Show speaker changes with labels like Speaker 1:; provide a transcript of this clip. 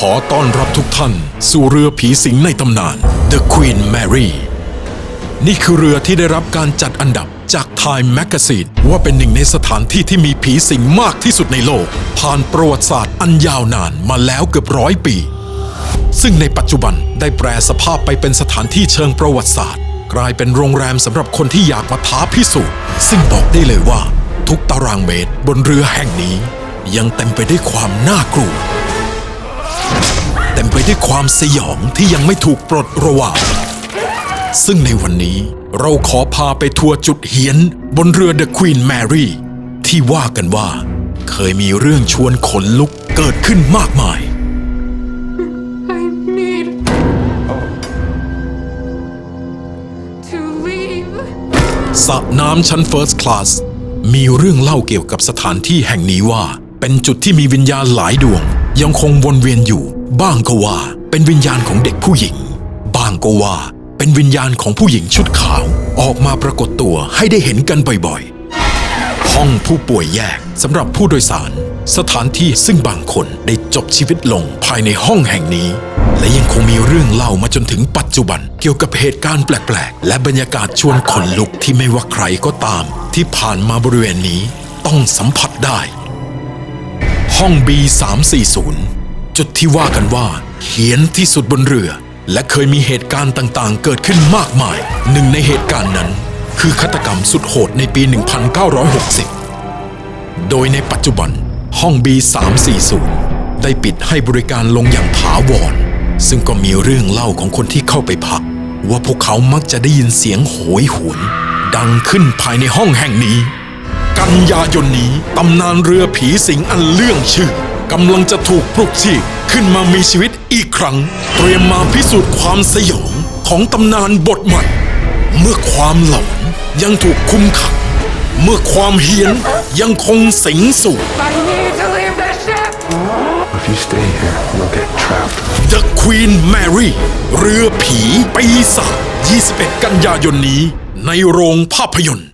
Speaker 1: ขอต้อนรับทุกท่าน สู่เรือผีสิงในตำนาน The Queen Mary นี่คือเรือที่ได้รับการจัดอันดับจาก Time Magazine ว่าเป็นหนึ่งในสถานที่ที่มีผีสิงมากที่สุดในโลก ผ่านประวัติศาสตร์อันยาวนานมาแล้วเกือบร้อยปี ซึ่งในปัจจุบันได้แปลสภาพไปเป็นสถานที่เชิงประวัติศาสตร์ กลายเป็นโรงแรมสำหรับคนที่อยากมาท้าพิสูจน์ซึ่งบอกได้เลยว่า ทุกตารางเมตรบนเรือแห่งนี้ ยังเต็มไปด้วยความน่ากลัว ด้วยความสยองที่ยังไม่ถูกปลดระวาง ซึ่งในวันนี้เราขอพาไปทัวร์จุดเฮียน บนเรือ The Queen Mary ที่ว่ากันว่า เคยมีเรื่องชวนขนลุกเกิดขึ้นมากมาย
Speaker 2: I need to leave.
Speaker 1: สระน้ำชั้น First Class มีเรื่องเล่าเกี่ยวกับสถานที่แห่งนี้ว่า เป็นจุดที่มีวิญญาณหลายดวง ยังคงวนเวียนอยู่ บ้างก็ว่าเป็นวิญญาณของเด็กผู้หญิง บ้างก็ว่าเป็นวิญญาณของผู้หญิงชุดขาว ออกมาปรากฏตัวให้ได้เห็นกันบ่อยๆ ห้องผู้ป่วยแยกสำหรับผู้โดยสาร สถานที่ซึ่งบางคนได้จบชีวิตลงภายในห้องแห่งนี้ และยังคงมีเรื่องเล่ามาจนถึงปัจจุบัน เกี่ยวกับเหตุการณ์แปลกๆ และบรรยากาศชวนขนลุกที่ไม่ว่าใครก็ตาม ที่ผ่านมาบริเวณนี้ต้องสัมผัสได้ ห้อง B340 จุดที่ว่ากันว่าเฮี้ยนที่สุดบนเรือ และเคยมีเหตุการณ์ต่างๆ เกิดขึ้นมากมาย หนึ่งในเหตุการณ์นั้น คือฆาตกรรมสุดโหดในปี 1960 โดยในปัจจุบันห้อง B340 ได้ปิดให้บริการลงอย่างถาวร ซึ่งก็มีเรื่องเล่าของคนที่เข้าไปพัก ว่าพวกเขามักจะได้ยินเสียงโหยหวน ดังขึ้นภายในห้องแห่งนี้ กันยายนนี้ตำนานเรือผีสิงอันเลื่องชื่อ กำลังจะถูกปลุกชีพขึ้นมามีชีวิตอีกครั้ง เตรียมมาพิสูจน์ความสยองของตำนานบทใหม่ เมื่อความหลอนยังถูกคุมขัง เมื่อความเฮี้ยนยังคงสิงสู่
Speaker 2: I need to leave the ship.
Speaker 3: If you stay here, you'll get trapped.
Speaker 1: The Queen Mary เรือผีปีศาจ21 กันยายนนี้ในโรงภาพยนตร์